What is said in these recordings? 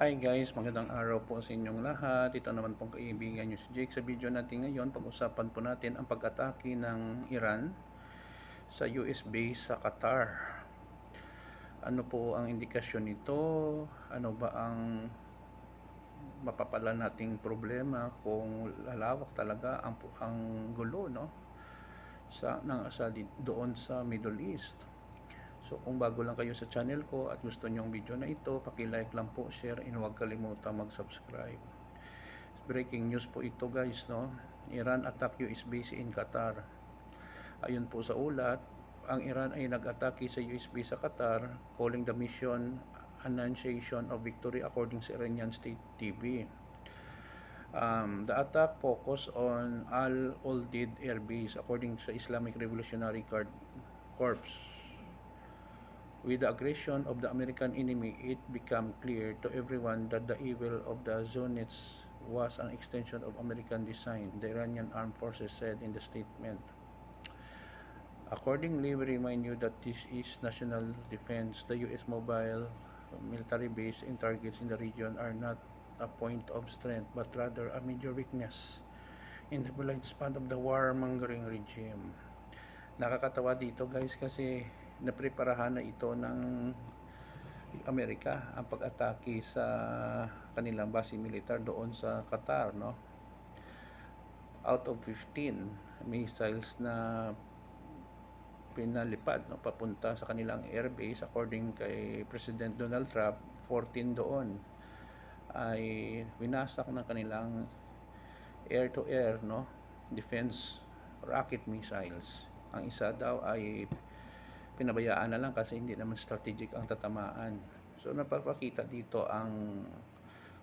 Hi guys, magandang araw po sa inyong lahat. Ito naman pong kaibigan nyo si Jake. Sa video natin ngayon, pag-usapan po natin ang pag-atake ng Iran sa US base sa Qatar. Ano po ang indikasyon nito? Ano ba ang mapapala nating problema kung lalawak talaga ang, ang gulo no? sa, ng, sa, doon sa Middle East. So kung bago lang kayo sa channel ko at gusto niyo yung video na ito, paki-like lang po, share, and huwag kalimutan mag-subscribe. Breaking news po ito guys, no? Iran attack US base in Qatar. Ayun po sa ulat, ang Iran ay nag-atake sa US base sa Qatar, calling the mission annunciation of victory according sa Iranian State TV. Um, the attack focused on Al Udeid Air Base according sa Islamic Revolutionary Guard Corps. With the aggression of the American enemy, it became clear to everyone that the evil of the Zionists was an extension of American design, the Iranian Armed Forces said in the statement. Accordingly, we remind you that this is national defense. The U.S. mobile military base and targets in the region are not a point of strength, but rather a major weakness in the blind spot of the warmongering regime. Nakakatawa dito guys kasi napreparahan na ito ng Amerika ang pag-atake sa kanilang base militar doon sa Qatar no? Out of 15 missiles na pinalipad no? Papunta sa kanilang airbase. According kay President Donald Trump 14 doon ay winasak ng kanilang air to air no? Defense rocket missiles. Ang isa daw ay pinabayaan na lang kasi hindi naman strategic ang tatamaan. So napapakita dito ang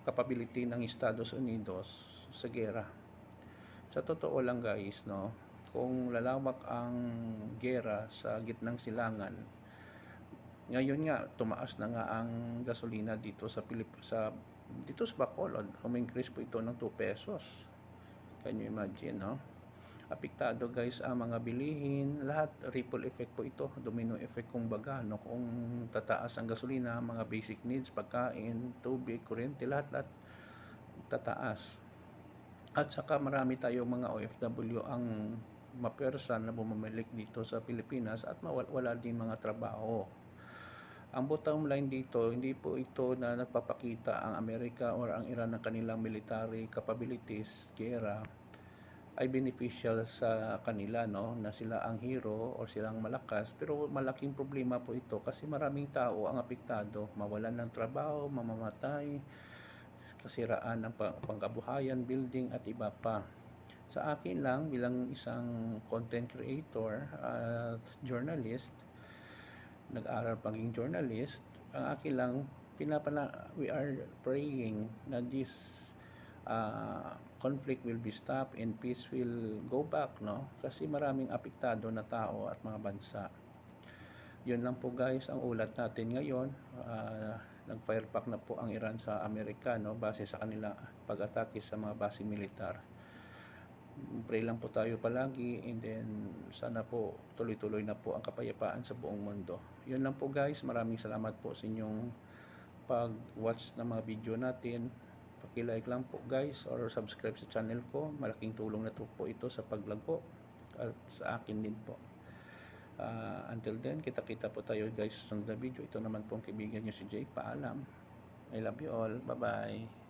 capability ng Estados Unidos sa gera. Sa totoo lang guys, no, kung lalawak ang gera sa gitnang silangan, ngayon nga tumaas na nga ang gasolina dito sa Pilip sa dito sa Bacolod, umingkrease po ito ng 2 pesos. Can you imagine, no? Apektado guys ang mga bilihin. Lahat ripple effect po ito domino effect kung baga no? Kung tataas ang gasolina mga basic needs pagkain tubig kuryente lahat lahat tataas. At saka marami tayong mga OFW ang mapersa na bumamilik dito sa Pilipinas at mawala din mga trabaho. Ang bottom line dito, hindi po ito na nagpapakita ang Amerika or ang Iran ng kanilang military capabilities, gera, ay beneficial sa kanila no? Na sila ang hero o silang malakas. Pero malaking problema po ito kasi maraming tao ang apektado. Mawalan ng trabaho mamamatay kasiraan ng pangkabuhayan building at iba pa. Sa akin lang bilang isang content creator at journalist nag-aral pagiging journalist ang akin lang pinapala we are praying na this uh, conflict will be stopped and peace will go back no? Kasi maraming apektado na tao at mga bansa. Yun lang po guys ang ulat natin ngayon. Uh, nag firepack na po ang Iran sa Amerika no? Base sa kanila pag-atake sa mga base militar. Pray lang po tayo palagi and then sana po tuloy-tuloy na po ang kapayapaan sa buong mundo. Yun lang po guys. Maraming salamat po sa inyong pag-watch ng mga video natin Paki-like lang po guys or subscribe sa channel ko. Malaking tulong na po ito sa paglago at sa akin din po. Uh, until then, kita-kita po tayo guys sa sunod video. Ito naman pong kaibigan nyo si Jake. Paalam. I love you all. Bye-bye.